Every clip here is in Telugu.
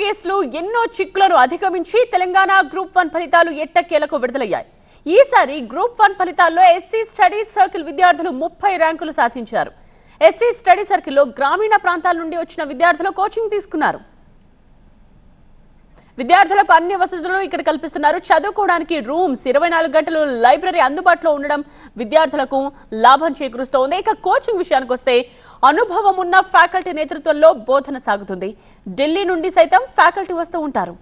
కేసులు ఎన్నో చిక్కులను అధిగమించి తెలంగాణ గ్రూప్ వన్ ఫలితాలు ఎట్టకేలకు విడుదలయ్యాయి. ఈసారి గ్రూప్ వన్ ఫలితాల్లో ఎస్సీ స్టడీ సర్కిల్ విద్యార్థులు ముప్పై ర్యాంకులు సాధించారు. ఎస్సీ స్టడీ సర్కిల్లో గ్రామీణ ప్రాంతాల నుండి వచ్చిన విద్యార్థులు కోచింగ్ తీసుకున్నారు. విద్యార్థులకు అన్ని వసతులు ఇక్కడ కల్పిస్తున్నారు. చదువుకోవడానికి రూమ్స్ ఇరవై నాలుగు గంటలు లైబ్రరీ అందుబాటులో ఉండడం విద్యార్థులకు లాభం చేకూరుస్తోంది. ఇక కోచింగ్ విషయానికి వస్తే అనుభవం ఉన్న ఫ్యాకల్టీ నేతృత్వంలో బోధన సాగుతుంది. ఢిల్లీ నుండి సైతం ఫ్యాకల్టీ వస్తూ ఉంటారు.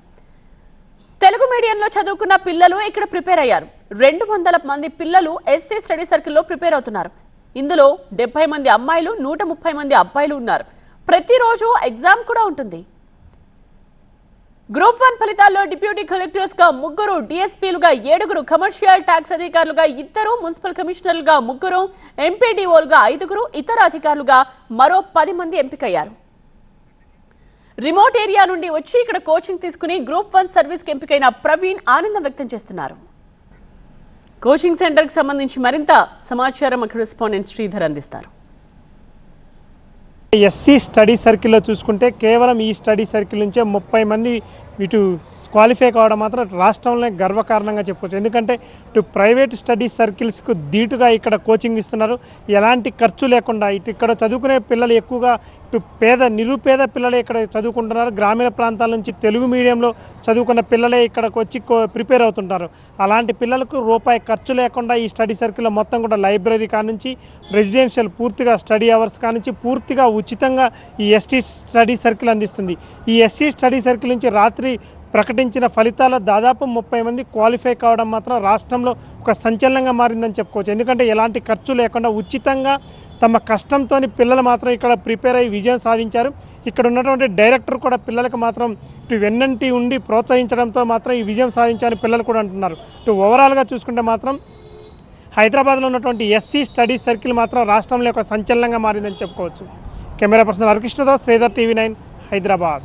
తెలుగు మీడియంలో చదువుకున్న పిల్లలు ఇక్కడ ప్రిపేర్ అయ్యారు. రెండు వందల మంది పిల్లలు ఎస్సీ స్టడీ సర్కిల్లో ప్రిపేర్ అవుతున్నారు. ఇందులో డెబ్బై మంది అమ్మాయిలు నూట ముప్పై మంది అబ్బాయిలు ఉన్నారు. ప్రతిరోజు ఎగ్జామ్ కూడా ఉంటుంది. గ్రూప్ వన్ ఫలితాల్లో డిప్యూటీ కలెక్టర్స్గా ముగ్గురు డిఎస్పీలుగా ఏడుగురు కమర్షియల్ ట్యాక్స్ అధికారులుగా ఇద్దరు మున్సిపల్ కమిషనర్లుగా ముగ్గురు ఎంపీడీఓలుగా ఐదుగురు ఇతర అధికారులుగా మరో పది మంది ఎంపికయ్యారు. రిమోట్ ఏరియా నుండి వచ్చి ఇక్కడ కోచింగ్ తీసుకుని గ్రూప్ వన్ సర్వీస్కి ఎంపికైన ప్రవీణ్ ఆనందం వ్యక్తం చేస్తున్నారు. కోచింగ్ సెంటర్కి సంబంధించి మరింత సమాచారం అక్కడ రెస్పాండెంట్ శ్రీధర్ అందిస్తారు. ఎస్సీ స్టడీ సర్కిల్లో చూసుకుంటే కేవలం ఈ స్టడీ సర్కిల్ నుంచే ముప్పై మంది ఇటు క్వాలిఫై కావడం మాత్రం రాష్ట్రంలో గర్వకారణంగా చెప్పుకోవచ్చు. ఎందుకంటే ఇటు ప్రైవేట్ స్టడీ సర్కిల్స్కు ధీటుగా ఇక్కడ కోచింగ్ ఇస్తున్నారు. ఎలాంటి ఖర్చు లేకుండా ఇటు ఇక్కడ చదువుకునే పిల్లలు ఎక్కువగా ఇటు పేద నిరుపేద పిల్లలే ఇక్కడ చదువుకుంటున్నారు. గ్రామీణ ప్రాంతాల నుంచి తెలుగు మీడియంలో చదువుకున్న పిల్లలే ఇక్కడికి వచ్చి కో- ప్రిపేర్ అవుతుంటారు. అలాంటి పిల్లలకు రూపాయి ఖర్చు లేకుండా ఈ స్టడీ సర్కిల్లో మొత్తం కూడా లైబ్రరీ కానుంచి రెసిడెన్షియల్ పూర్తిగా స్టడీ అవర్స్ కానుంచి పూర్తిగా ఉచితంగా ఈ ఎస్టీ స్టడీ సర్కిల్ అందిస్తుంది. ఈ ఎస్టీ స్టడీ సర్కిల్ నుంచి రాత్రి ప్రకటించిన ఫలితాల దాదాపు ముప్పై మంది క్వాలిఫై కావడం మాత్రం రాష్ట్రంలో ఒక సంచలనంగా మారిందని చెప్పుకోవచ్చు. ఎందుకంటే ఎలాంటి ఖర్చు లేకుండా ఉచితంగా తమ కష్టంతో పిల్లలు మాత్రం ఇక్కడ ప్రిపేర్ అయ్యి విజయం సాధించారు. ఇక్కడ ఉన్నటువంటి డైరెక్టర్ కూడా పిల్లలకు మాత్రం ఇటు వెన్నంటి ఉండి ప్రోత్సహించడంతో మాత్రం ఈ విజయం సాధించారని పిల్లలు కూడా అంటున్నారు. ఇటు ఓవరాల్గా చూసుకుంటే మాత్రం హైదరాబాద్లో ఉన్నటువంటి ఎస్సీ స్టడీ సర్కిల్ మాత్రం రాష్ట్రంలో ఒక సంచలనంగా మారిందని చెప్పుకోవచ్చు. Camera person Harikrishnadas Sridhar TV nine Hyderabad.